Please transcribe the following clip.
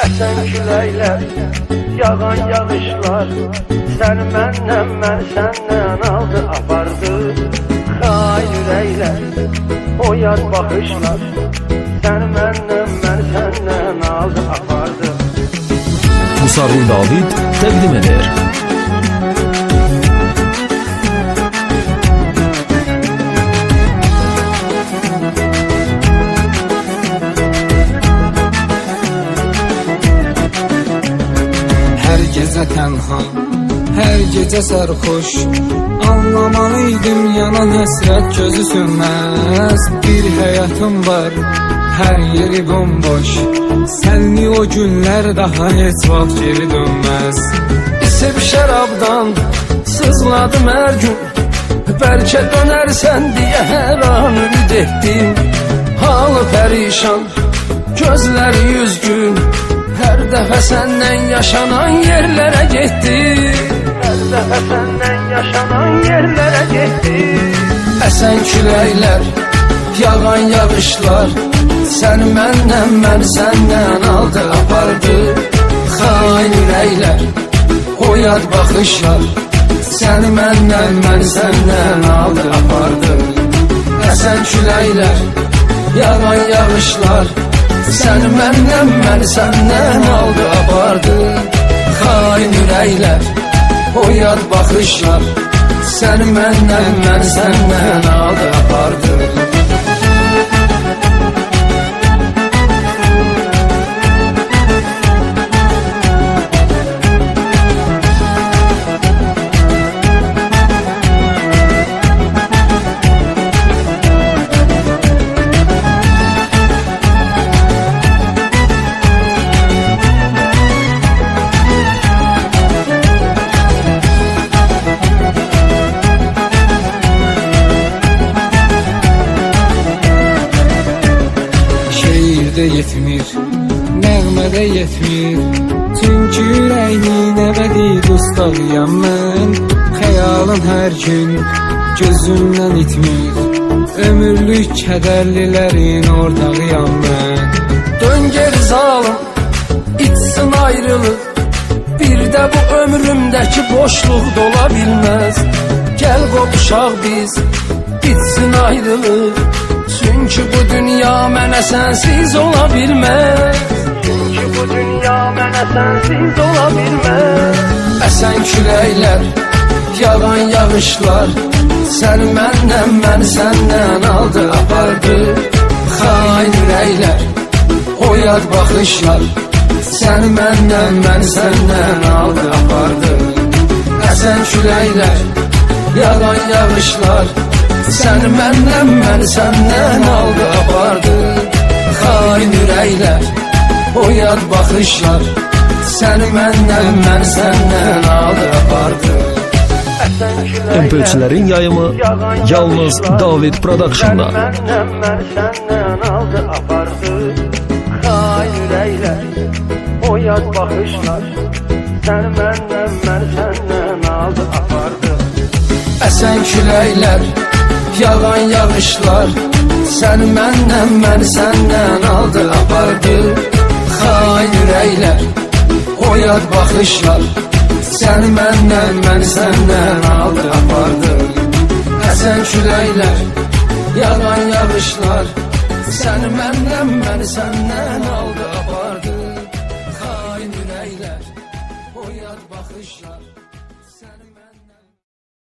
Esen küləklər, yağan yağışlar Sən məndən, mən səndən aldı apardı Xain ürəklər, o yad baxışlar Sən məndən, mən səndən aldı apardı Musarrı David təqdim edir. Gecə tənha, hər gecə sərxoş Anlamalıydım yanan həsrət gözü sönməz Bir həyatım var, hər yeri bomboş. Sənli o günlər daha heç vaxt geri dönməz İsib şərabdan sızladım hər gün. Bəlkə dönərsən deyə hər an ümid etdim Halı pərişan, gözləri yüzgün Dəfə səndən yaşanan yerlərə getdi Hər dəfə səndən yaşanan yerlərə getdi Əsən küləklər, yağan yağışlar Sən məndən, mən səndən aldı apardı. Xain ürəklər, o yad baxışlar Sən məndən, mən səndən aldı apardı. Əsən küləklər, yağan yağışlar Sən məndən, mən səndən aldı apardı Xain ürəklər, o yad baxışlar Sən məndən, mən səndən aldı. apardı Şeirdə yetmir, nəğmədə yetmir. Çünki ürəyin əbədi dostalıyam mən Xəyalın hər gün gözümdən itmir. Ömürlük kədərlilərin ortağıyam mən Dön geri zalım, itsin ayrılıq Bir də bu ömrümdəki boşluq dola bilməz Gəl qopuşaq biz, bitsin ayrılıq Çünkü bu dünya mənə sənsiz ola bilməz Çünki bu dünya mənə sənsiz ola bilməz Əsən küləklər, yağan yağışlar Sən məndən, mən səndən aldı apardı. Xain ürəklər, o yad baxışlar Sən məndən, mən səndən aldı apardı. Əsən küləklər, yağan yağışlar Sən məndən, mən səndən aldı apardı. Xain ürəklər, o yad baxışlar Sən məndən, mən səndən aldı apardı. MP3'lerin yayımı yalnız David Production'da. O Sən məndən, mən səndən aldı apardı. Əsən küləklər, yağan yağışlar Sən məndən, mən səndən aldı apardı. Xain ürəklər, o yad Sən məndən, mən səndən aldı apardı. Əsən küləklər, yağan yağışlar Sən məndən, mən səndən aldı apardı. Xain ürəklər, o yad baxışlar Sən